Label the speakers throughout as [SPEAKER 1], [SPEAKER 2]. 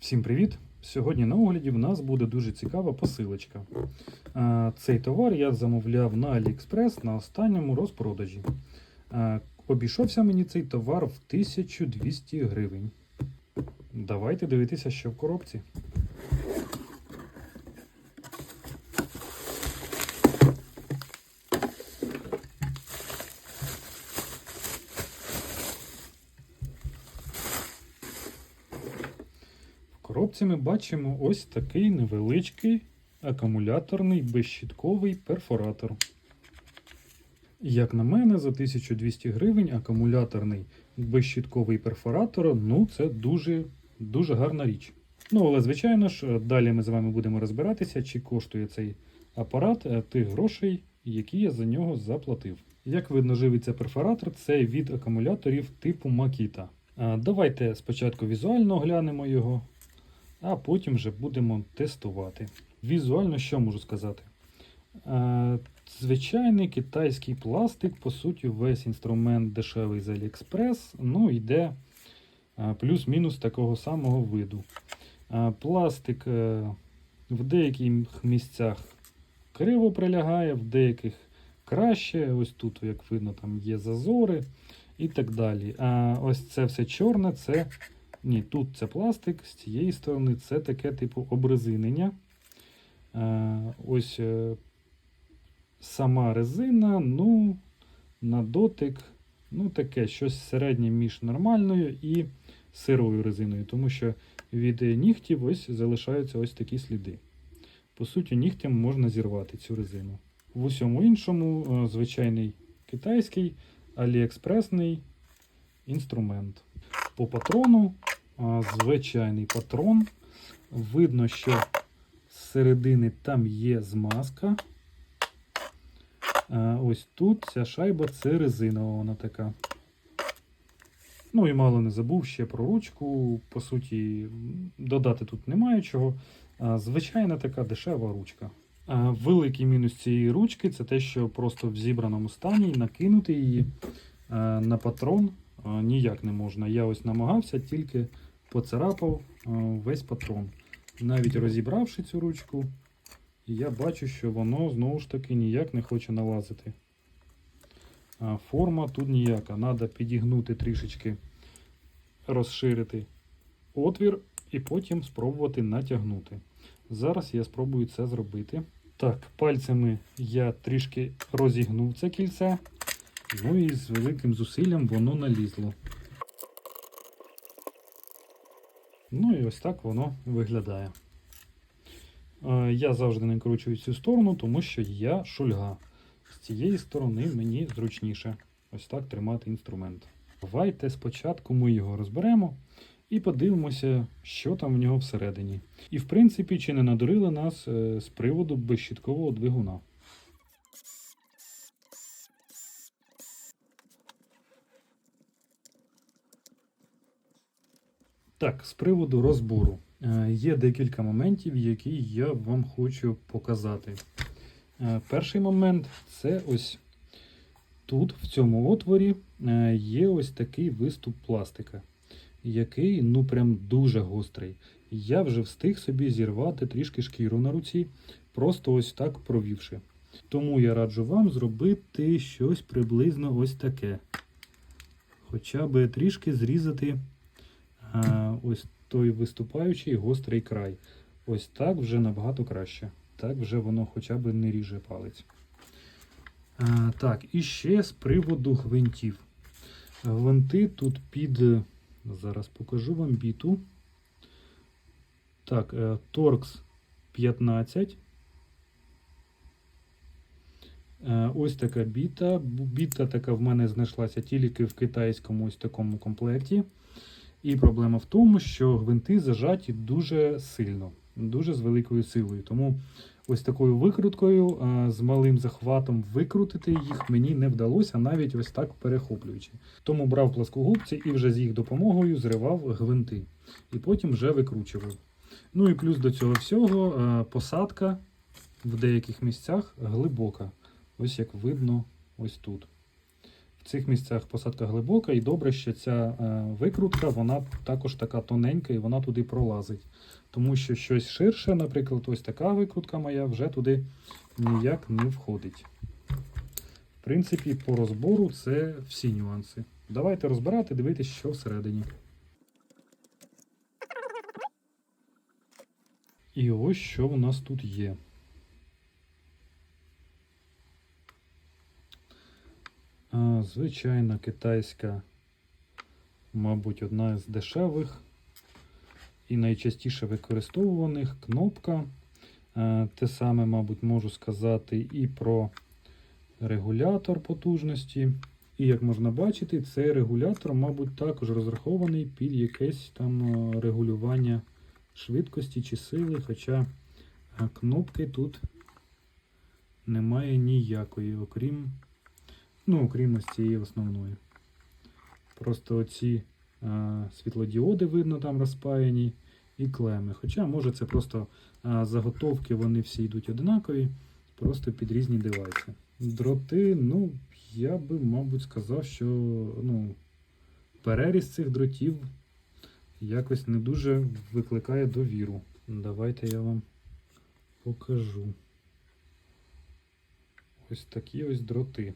[SPEAKER 1] Всім привіт! Сьогодні на огляді в нас буде дуже цікава посилочка. Цей товар я замовляв на AliExpress на останньому розпродажі. Обійшовся мені цей товар в 1200 гривень. Давайте дивитися, що в коробці. Коробці ми бачимо ось такий невеличкий акумуляторний безщітковий перфоратор. Як на мене, за 1200 гривень акумуляторний безщітковий перфоратор ну це дуже, дуже гарна річ. Ну, але звичайно ж, далі ми з вами будемо розбиратися, чи коштує цей апарат е, тих грошей, які я за нього заплатив. Як видно, живиться перфоратор, це від акумуляторів типу Makita. Давайте спочатку візуально оглянемо його, а потім вже будемо тестувати. Візуально що можу сказати? Е, Звичайний китайський пластик, по суті, весь інструмент дешевий з AliExpress, ну йде е, плюс-мінус такого самого виду. Е, Пластик в деяких місцях криво прилягає, в деяких краще. Ось тут, як видно, там є зазори і так далі. А ось це все чорне, це. Ні, тут це пластик, з цієї сторони це таке типу обрезинення. Е, Ось е, сама резина, ну, на дотик, ну, таке щось середнє між нормальною і сирою резиною, тому що від нігтів ось залишаються ось такі сліди. По суті, нігтям можна зірвати цю резину. В усьому іншому, е, звичайний китайський, аліекспресний інструмент. По патрону, звичайний патрон. Видно, що з середини там є змазка. Ось тут ця шайба це резинова вона така. Ну і мало не забув ще про ручку. По суті, додати тут немає чого. Звичайна така дешева ручка. Великий мінус цієї ручки це те, що просто в зібраному стані накинути її на патрон ніяк не можна. Я ось намагався, тільки поцарапав весь патрон. Навіть розібравши цю ручку, я бачу, що воно знову ж таки ніяк не хоче налазити. Форма тут ніяка. Треба підігнути трішечки, розширити отвір і потім спробувати натягнути. Зараз я спробую це зробити. Так, пальцями я трішки розігнув це кільце, ну і з великим зусиллям воно налізло. Ну і ось так воно виглядає. Е, Я завжди не кручую цю сторону, тому що я шульга. З цієї сторони мені зручніше ось так тримати інструмент. Давайте спочатку ми його розберемо і подивимося, що там в нього всередині. І в принципі, чи не надурили нас е, з приводу безщіткового двигуна. Так, з приводу розбору. Е, Є декілька моментів, які я вам хочу показати. Е, Перший момент це ось тут, в цьому отворі, е, є ось такий виступ пластика, який ну прям дуже гострий. Я вже встиг собі зірвати трішки шкіру на руці, просто ось так провівши. Тому я раджу вам зробити щось приблизно ось таке. Хоча би трішки зрізати ось той виступаючий гострий край. Ось так вже набагато краще. Так вже воно хоча б не ріже палець. Так, і ще з приводу гвинтів. Гвинти тут під. Зараз покажу вам біту. Так, е, Torx 15. Е, Ось така біта. Біта така в мене знайшлася тільки в китайському ось такому комплекті. І проблема в тому, що гвинти зажаті дуже сильно, дуже з великою силою. Тому ось такою викруткою з малим захватом викрутити їх мені не вдалося, навіть ось так перехоплюючи. Тому брав пласкогубці і вже з їх допомогою зривав гвинти. І потім вже викручував. Ну і плюс до цього всього посадка в деяких місцях глибока. Ось як видно ось тут. В цих місцях посадка глибока, і добре, що ця е, викрутка, вона також така тоненька і вона туди пролазить. Тому що щось ширше, наприклад, ось така викрутка моя, вже туди ніяк не входить. В принципі, по розбору це всі нюанси. Давайте розбирати, дивитися, що всередині. І ось що в нас тут є. Звичайна китайська, мабуть, одна з дешевих і найчастіше використовуваних кнопка. Е, Те саме, мабуть, можу сказати і про регулятор потужності. І як можна бачити, цей регулятор, мабуть, також розрахований під якесь там е, регулювання швидкості чи сили, хоча е, кнопки тут немає ніякої, окрім, ну, окрім ось цієї основної. Просто оці е, світлодіоди видно там розпаяні і клеми. Хоча, може, це просто е, заготовки, вони всі йдуть одинакові, просто під різні девайси. Дроти, ну, я би, мабуть, сказав, що ну, переріз цих дротів якось не дуже викликає довіру. Давайте я вам покажу. Ось такі ось дроти.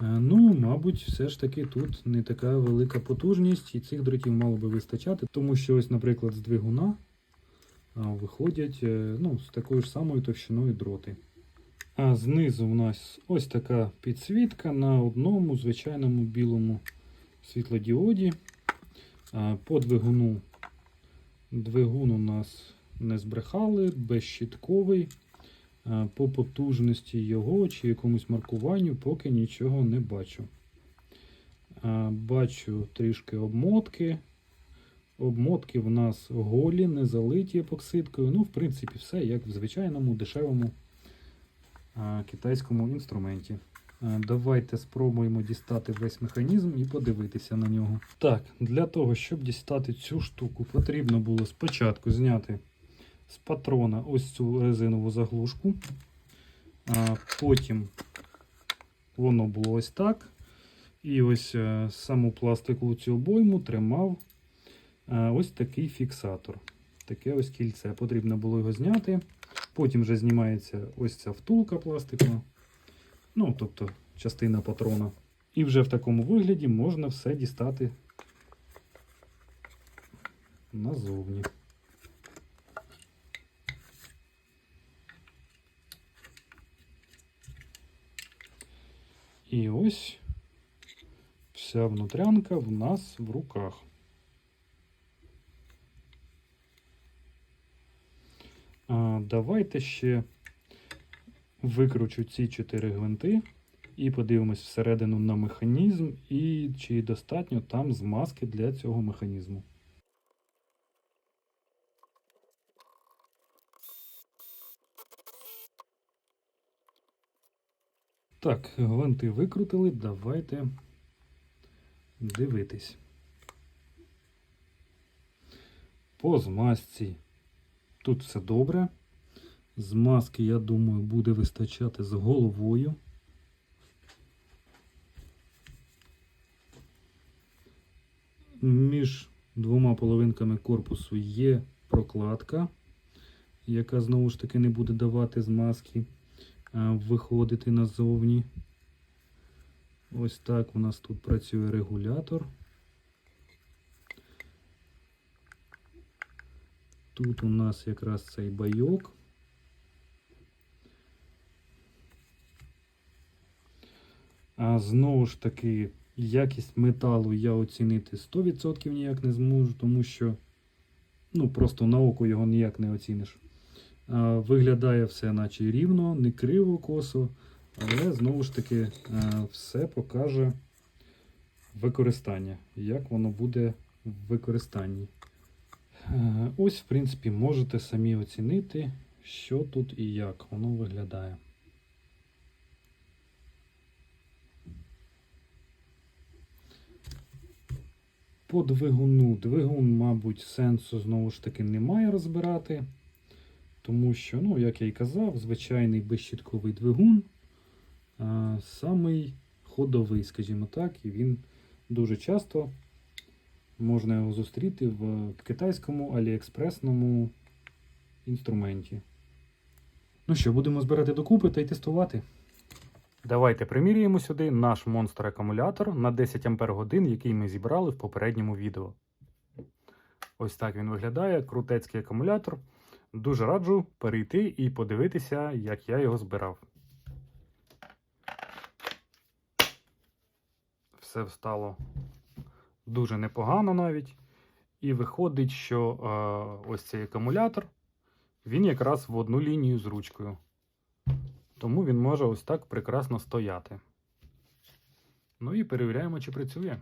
[SPEAKER 1] Е, Ну, мабуть, все ж таки тут не така велика потужність, і цих дротів мало би вистачати, тому що ось, наприклад, з двигуна виходять е, ну, з такою ж самою товщиною дроти. А знизу у нас ось така підсвітка на одному звичайному білому світлодіоді. По двигуну двигун у нас не збрехали, безщітковий. А, По потужності його чи якомусь маркуванню поки нічого не бачу. Бачу трішки обмотки. Обмотки в нас голі, не залиті епоксидкою. Ну, в принципі, все як в звичайному дешевому китайському інструменті. Давайте спробуємо дістати весь механізм і подивитися на нього. Так, для того, щоб дістати цю штуку, потрібно було спочатку зняти з патрона ось цю резинову заглушку. А, Потім воно було ось так. І ось е, саму пластикову цю обойму тримав е, ось такий фіксатор. Таке ось кільце. Потрібно було його зняти. Потім вже знімається ось ця втулка пластикова. Ну, тобто частина патрона. І вже в такому вигляді можна все дістати назовні. І ось вся внутрянка в нас в руках. Давайте ще викручу ці чотири гвинти і подивимось всередину на механізм, і чи достатньо там змазки для цього механізму. Так, гвинти викрутили, давайте дивитись. По змазці тут все добре. Змазки, я думаю, буде вистачати з головою. Між двома половинками корпусу є прокладка, яка знову ж таки не буде давати змазки виходити назовні. Ось так у нас тут працює регулятор. Тут у нас якраз цей байок. А знову ж таки, якість металу я оцінити 100% ніяк не зможу, тому що ну, просто на око його ніяк не оціниш. Виглядає все наче рівно, не криво косо, але знову ж таки е, все покаже використання, як воно буде в використанні. Е, Ось, в принципі, можете самі оцінити, що тут і як воно виглядає. По двигуну. Двигун, мабуть, сенсу знову ж таки немає розбирати, тому що, ну, як я і казав, звичайний безщітковий двигун а, самий ходовий, скажімо так, і він дуже часто можна його зустріти в китайському аліекспресному інструменті. Ну що, будемо збирати докупи та й тестувати. Давайте приміряємо сюди наш монстр акумулятор на 10 Ах, який ми зібрали в попередньому відео. Ось так він виглядає, крутецький акумулятор. Дуже раджу перейти і подивитися, як я його збирав. Все стало дуже непогано навіть. І виходить, що е, ось цей акумулятор, він якраз в одну лінію з ручкою. Тому він може ось так прекрасно стояти. Ну і перевіряємо, чи працює.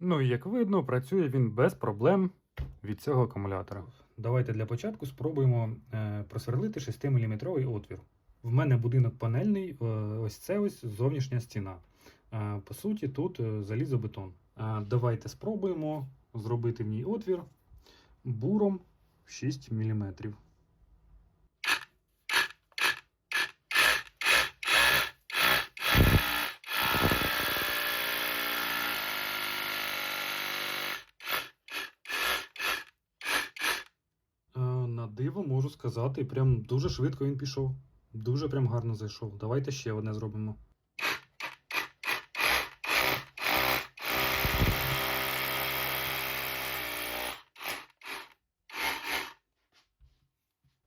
[SPEAKER 1] Ну і як видно, працює він без проблем від цього акумулятора. Давайте для початку спробуємо е, просверлити 6-мм отвір. В мене будинок панельний, е, ось це ось зовнішня стіна. Е, по суті, тут залізобетон. Давайте спробуємо зробити в ній отвір буром 6 мм. Е, На диво можу сказати, прям дуже швидко він пішов. Дуже прям гарно зайшов. Давайте ще одне зробимо.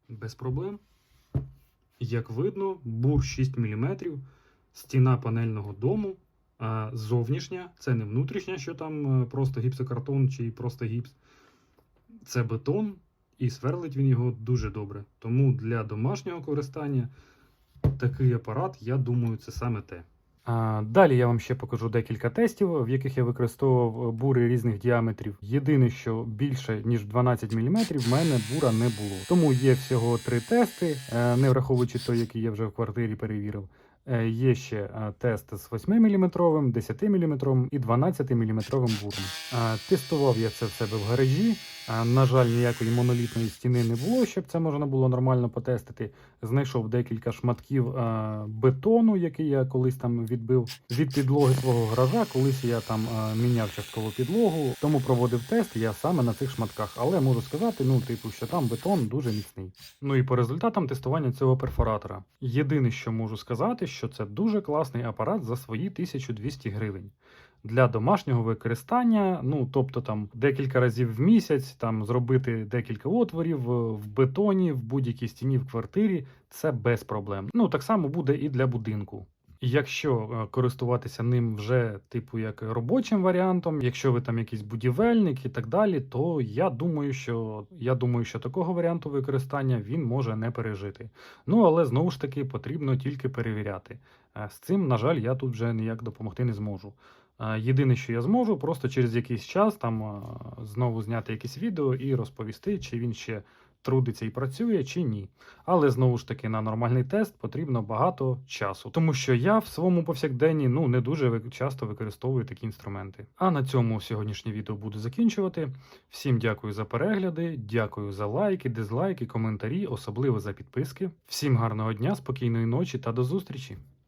[SPEAKER 1] Без проблем. Як видно, бур 6 мм, стіна панельного дому, а зовнішня, це не внутрішня, що там е, просто гіпсокартон чи просто гіпс. Це бетон, і сверлить він його дуже добре. Тому для домашнього користання такий апарат, я думаю, це саме те. А, далі я вам ще покажу декілька тестів, в яких я використовував бури різних діаметрів. Єдине, що більше ніж 12 мм, в мене бура не було. Тому є всього три тести, е, не враховуючи той, який я вже в квартирі перевірив. Е, Є ще е, тест з 8 мм, 10 мм і 12 мм буром. Е, Тестував я це в себе в гаражі. На жаль, ніякої монолітної стіни не було, щоб це можна було нормально потестити. Знайшов декілька шматків бетону, який я колись там відбив від підлоги свого гаража. Колись я там міняв частково підлогу, тому проводив тест я саме на цих шматках. Але можу сказати, ну, типу, що там бетон дуже міцний. Ну і по результатам тестування цього перфоратора. Єдине, що можу сказати, що це дуже класний апарат за свої 1200 гривень. Для домашнього використання, ну тобто там декілька разів в місяць, там зробити декілька отворів в бетоні, в будь-якій стіні в квартирі, це без проблем. Ну так само буде і для будинку. Якщо е, користуватися ним вже типу як робочим варіантом, якщо ви там якийсь будівельник і так далі, то я думаю, що я думаю, що такого варіанту використання він може не пережити. Ну але знову ж таки потрібно тільки перевіряти. Е, З цим, на жаль, я тут вже ніяк допомогти не зможу. Е, Єдине, що я зможу, просто через якийсь час там знову зняти якесь відео і розповісти, чи він ще трудиться і працює, чи ні. Але знову ж таки на нормальний тест потрібно багато часу, тому що я в своєму повсякденні ну не дуже часто використовую такі інструменти. А на цьому сьогоднішнє відео буду закінчувати. Всім дякую за перегляди, дякую за лайки, дизлайки, коментарі, особливо за підписки. Всім гарного дня, спокійної ночі та до зустрічі!